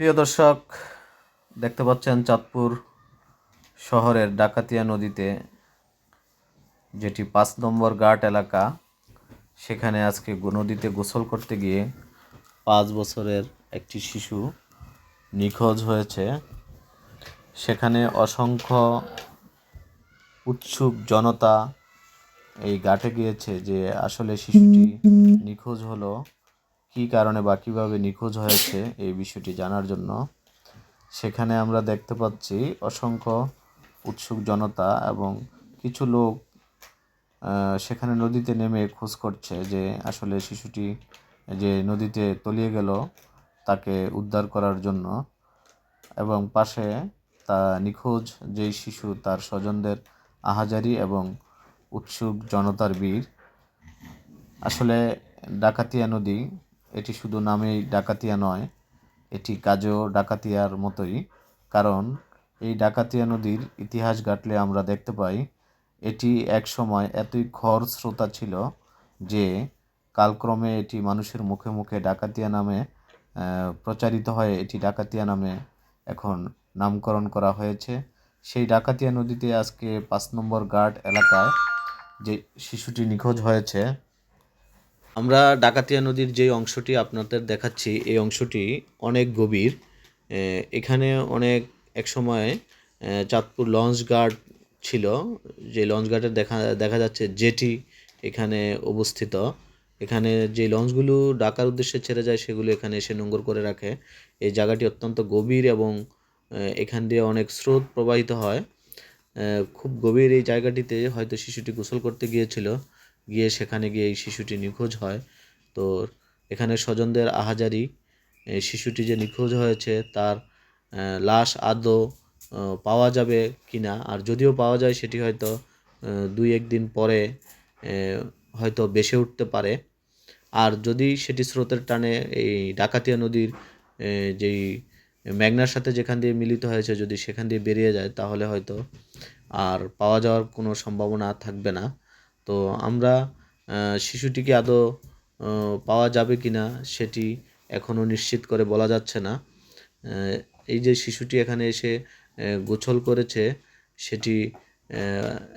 প্রিয় দর্শক, দেখতে পাচ্ছেন চাঁদপুর শহরের ডাকাতিয়া নদীতে, যেটি পাঁচ নম্বর ঘাট এলাকা, সেখানে আজকে নদীতে গোসল করতে গিয়ে পাঁচ বছরের একটি শিশু নিখোঁজ হয়েছে। সেখানে অসংখ্য উৎসুক জনতা এই ঘাটে গিয়েছে যে আসলে শিশুটি নিখোঁজ হলো। কী কারণে বা কীভাবে নিখোঁজ হয়েছে এই বিষয়টি জানার জন্য সেখানে আমরা দেখতে পাচ্ছি অসংখ্য উৎসুক জনতা এবং কিছু লোক সেখানে নদীতে নেমে খোঁজ করছে যে আসলে শিশুটি যে নদীতে তলিয়ে গেল তাকে উদ্ধার করার জন্য এবং পাশে তা নিখোঁজ যেই শিশু তার স্বজনদের আহাজারি এবং উৎসুক জনতার বীর। আসলে ডাকাতিয়া নদী এটি শুধু নামেই ডাকাতিয়া নয়, এটি কাজেও ডাকাতিয়ার মতোই। কারণ, এই ডাকাতিয়া নদীর ইতিহাস ঘাটলে আমরা দেখতে পাই, এটি এক সময় এতই খর শ্রোতা ছিল যে কালক্রমে এটি মানুষের মুখে মুখে ডাকাতিয়া নামে প্রচারিত হয়ে এটি ডাকাতিয়া নামে এখন নামকরণ করা হয়েছে। সেই ডাকাতিয়া নদীতে আজকে পাঁচ নম্বর গার্ড এলাকায় যে শিশুটি নিখোঁজ হয়েছে আমরা ডাকাতিয়া নদীর যে অংশটি আপনাদের দেখাচ্ছি, এই অংশটি অনেক গভীর। এখানে অনেক এক সময় চাঁদপুর লঞ্চ গার্ড ছিল, যে লঞ্চ গার্ডের দেখা দেখা যাচ্ছে জেটি এখানে অবস্থিত। এখানে যে লঞ্চগুলো ডাকার উদ্দেশ্যে ছেড়ে যায়, সেগুলো এখানে এসে নোঙ্গর করে রাখে। এই জায়গাটি অত্যন্ত গভীর এবং এখান দিয়ে অনেক স্রোত প্রবাহিত হয়। খুব গভীর এই জায়গাটিতে হয়তো শিশুটি গোসল করতে গিয়েছিল। গিয়ে সেখানে গিয়ে এই শিশুটি নিখোঁজ হয়। তো এখানে স্বজনদের আহাজারি, এই শিশুটি যে নিখোঁজ হয়েছে তার লাশ আদৌ পাওয়া যাবে কি না আর যদিও পাওয়া যায় সেটি হয়তো দুই একদিন পরে হয়তো বেসে উঠতে পারে। আর যদি সেটি স্রোতের টানে এই ডাকাতিয়া নদীর যেই মেঘনার সাথে যেখান দিয়ে মিলিত হয়েছে যদি সেখান দিয়ে বেরিয়ে যায় তাহলে হয়তো আর পাওয়া যাওয়ার কোনো সম্ভাবনা থাকবে না। তো আমরা শিশুটিকে আদৌ পাওয়া যাবে কি না সেটি এখনও নিশ্চিত করে বলা যাচ্ছে না। এই যে শিশুটি এখানে এসে গোছল করেছে সেটি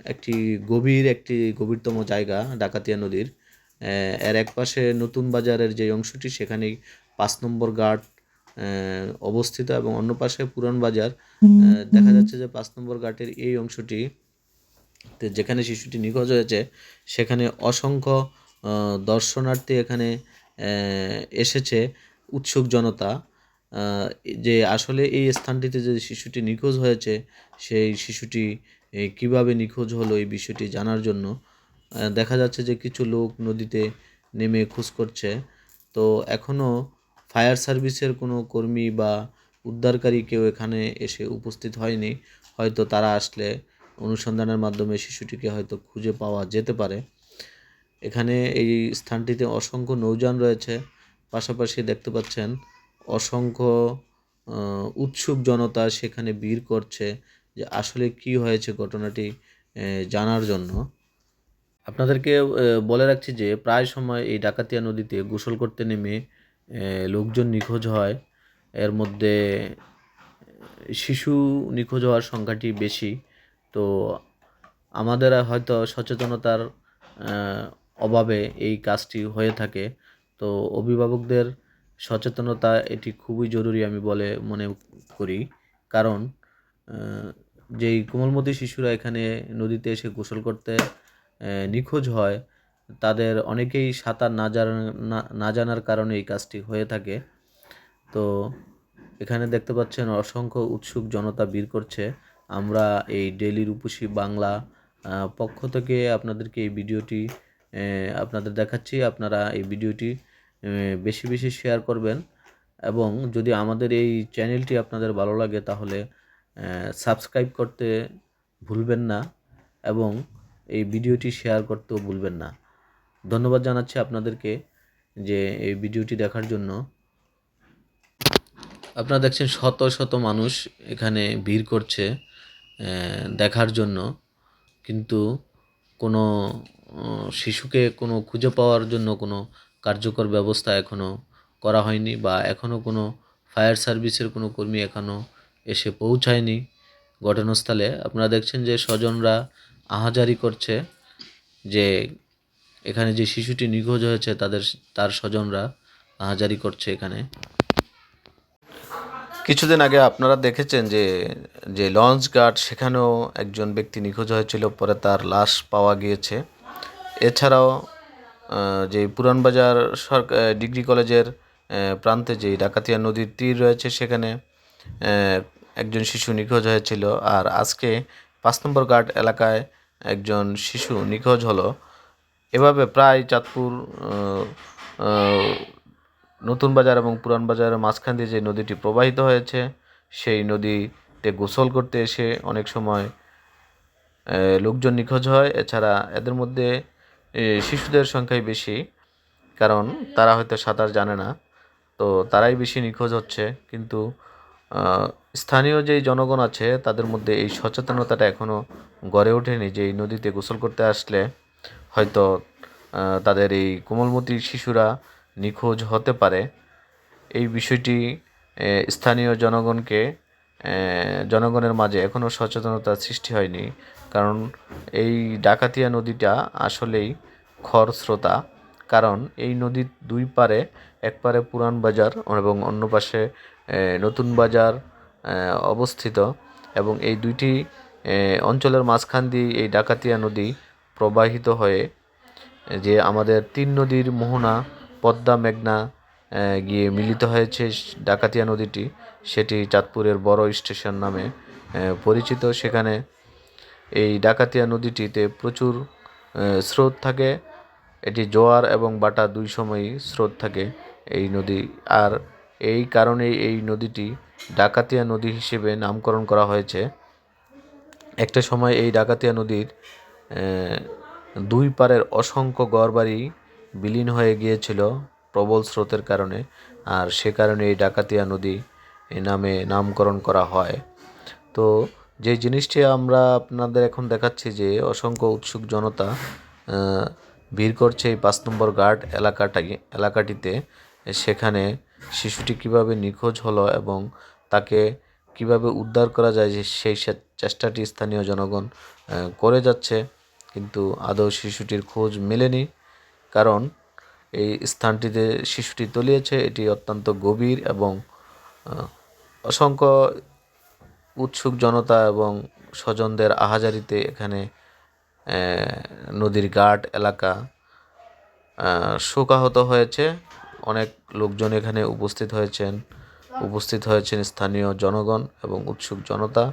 একটি গভীর একটি গভীরতম জায়গা ডাকাতিয়া নদীর। এর এক পাশে নতুন বাজারের যে অংশটি সেখানেই পাঁচ নম্বর আহ, অবস্থিত এবং অন্য পাশে পুরান বাজার। দেখা যাচ্ছে যে পাঁচ নম্বর ঘাটের এই অংশটি যেখানে শিশুটি নিখোঁজ হয়েছে, সেখানে অসংখ্য দর্শনার্থী এখানে এসেছে উৎসুক জনতা যে আসলে এই স্থানটিতে যে শিশুটি নিখোঁজ হয়েছে, সেই শিশুটি কীভাবে নিখোঁজ হলো এই বিষয়টি জানার জন্য দেখা যাচ্ছে যে কিছু লোক নদীতে নেমে খোঁজ করছে। তো এখনও ফায়ার সার্ভিসের কোনো কর্মী বা উদ্ধারকারী কেউ এখানে এসে উপস্থিত হয়নি, হয়তো তারা আসলে অনুসন্ধানের মাধ্যমে শিশুটিকে হয়তো খুঁজে পাওয়া যেতে পারে। এখানে এই স্থানটিতে অসংখ্য নৌযান রয়েছে। পাশাপাশি দেখতে পাচ্ছেন অসংখ্য উৎসুক জনতা সেখানে ভিড় করছে যে আসলে কি হয়েছে ঘটনাটি জানার জন্য। আপনাদেরকে বলে রাখছি যে প্রায় সময় এই ডাকাতিয়া নদীতে গোসল করতে নেমে লোকজন নিখোঁজ হয়। এর মধ্যে শিশু নিখোঁজ হওয়ার সংখ্যাটি বেশি। তো আমাদের হয়তো সচেতনতার অভাবে এই কাজটি হয়ে থাকে। তো অভিভাবকদের সচেতনতা এটি খুবই জরুরি আমি বলে মনে করি। কারণ যেই কোমলমতি শিশুরা এখানে নদীতে এসে গোসল করতে নিখোঁজ হয়, তাদের অনেকেই সাঁতার না জানা না- জানার কারণে এই কাজটি হয়ে থাকে। তো এখানে দেখতে পাচ্ছেন অসংখ্য উৎসুক জনতা ভিড় করছে। আমরা এই ডেলি রূপসী বাংলা পক্ষ থেকে আপনাদেরকে এই ভিডিওটি আপনাদের দেখাচ্ছি। আপনারা এই ভিডিওটি বেশি বেশি শেয়ার করবেন এবং যদি আমাদের এই চ্যানেলটি আপনাদের ভালো লাগে তাহলে সাবস্ক্রাইব করতে ভুলবেন না এবং এই ভিডিওটি শেয়ার করতেও ভুলবেন না। ধন্যবাদ জানাচ্ছি আপনাদেরকে যে এই ভিডিওটি দেখার জন্য। আপনারা দেখছেন শত শত মানুষ এখানে ভিড় করছে। দেখার জন্য। কিন্তু কোনো শিশুকে কোনো খুঁজে পাওয়ার জন্য কোনো কার্যকর ব্যবস্থা এখনও করা হয়নি বা এখনও কোনো ফায়ার সার্ভিসের কোনো কর্মী এখনও এসে পৌঁছায়নি ঘটনাস্থলে। আপনারা দেখছেন যে স্বজনরা আহাজারি করছে যে এখানে যে শিশুটি নিখোঁজ হয়েছে, তাদের, তার স্বজনরা আহাজারি করছে এখানে। কিছুদিন আগে আপনারা দেখেছেন যে যে লঞ্চ গার্ড সেখানেও একজন ব্যক্তি নিখোঁজ হয়েছিল, পরে তার লাশ পাওয়া গিয়েছে। এছাড়াও যে পুরানবাজার সরকার ডিগ্রি কলেজের প্রান্তে যে ডাকাতিয়া নদীর তীর রয়েছে, সেখানে একজন শিশু নিখোঁজ হয়েছিল। আর আজকে পাঁচ নম্বর ঘাট এলাকায় একজন শিশু নিখোঁজ হলো। এভাবে প্রায় চাঁদপুর নতুন বাজার এবং পুরান বাজারের মাঝখান দিয়ে যে নদীটি প্রবাহিত হয়েছে, সেই নদীতে গোসল করতে এসে অনেক সময় লোকজন নিখোঁজ হয়। এছাড়া এদের মধ্যে শিশুদের সংখ্যাই বেশি, কারণ তারা হয়তো সাঁতার জানে না। তো তারাই বেশি নিখোঁজ হচ্ছে। কিন্তু স্থানীয় যেই জনগণ আছে, তাদের মধ্যে এই সচেতনতাটা এখনও গড়ে ওঠেনি যে এই নদীতে গোসল করতে আসলে হয়তো তাদের এই কোমলমতি শিশুরা নিখোঁজ হতে পারে। এই বিষয়টি স্থানীয় জনগণকে জনগণের মাঝে এখনও সচেতনতা সৃষ্টি হয়নি। কারণ এই ডাকাতিয়া নদীটা আসলেই খরস্রোতা কারণ এই নদীর দুই পারে, এক পারে পুরান বাজার এবং অন্য পাশে নতুন বাজার অবস্থিত। এবং এই দুইটি অঞ্চলের মাঝখান দিয়ে এই ডাকাতিয়া নদী প্রবাহিত হয়ে, যে আমাদের তিন নদীর মোহনা পদ্মা মেঘনা গিয়ে মিলিত হয়েছে ডাকাতিয়া নদীটি। সেটি চাঁদপুরের বড় স্টেশন নামে পরিচিত। সেখানে এই ডাকাতিয়া নদীটিতে প্রচুর স্রোত থাকে। এটি জোয়ার এবং বাটা দুই সময়ই স্রোত থাকে এই নদী। আর এই কারণেই এই নদীটি ডাকাতিয়া নদী হিসেবে নামকরণ করা হয়েছে। একটা সময় এই ডাকাতিয়া নদীর দুই পারের অসংখ্য ঘরবাড়ি বিলীন হয়ে গিয়েছিল প্রবল স্রোতের কারণে, আর সে কারণে এই ডাকাতিয়া নদী এই নামে নামকরণ করা হয়। তো যে জিনিসটি আমরা আপনাদের এখন দেখাচ্ছি যে অসংখ্য উৎসুক জনতা ভিড় করছে এই পাঁচ নম্বর গার্ড এলাকাটাকে এলাকাটিতে, সেখানে শিশুটি কীভাবে নিখোঁজ হলো এবং তাকে কীভাবে উদ্ধার করা যায় যে সেই চেষ্টাটি স্থানীয় জনগণ করে যাচ্ছে, কিন্তু আদৌ শিশুটির খোঁজ মেলেনি। কারণ এই স্থানটিতে শিশুটি তলিয়েছে, এটি অত্যন্ত গভীর এবং অসংখ্য উৎসুক জনতা এবং স্বজনদের আহাজারিতে এখানে নদীর ঘাট, এলাকা শোকাহত হয়েছে। অনেক লোকজন এখানে উপস্থিত হয়েছেন উপস্থিত হয়েছেন স্থানীয় জনগণ এবং উৎসুক জনতা।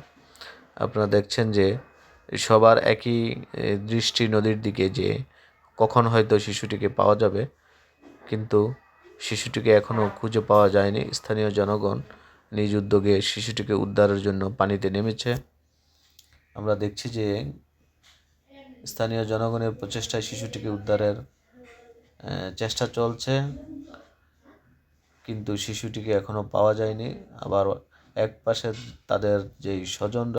আপনারা দেখছেন যে সবার একই দৃষ্টি নদীর দিকে যে কখন হয়তো শিশুটিকে পাওয়া যাবে, কিন্তু শিশুটিকে এখনও খুঁজে পাওয়া যায়নি। স্থানীয় জনগণ নিজ উদ্যোগে শিশুটিকে উদ্ধারের জন্য পানিতে নেমেছে। আমরা দেখছি যে স্থানীয় জনগণের প্রচেষ্টায় শিশুটিকে উদ্ধারের চেষ্টা চলছে, কিন্তু শিশুটিকে এখনও পাওয়া যায়নি। আবার এক পাশে তাদের যেই স্বজনরা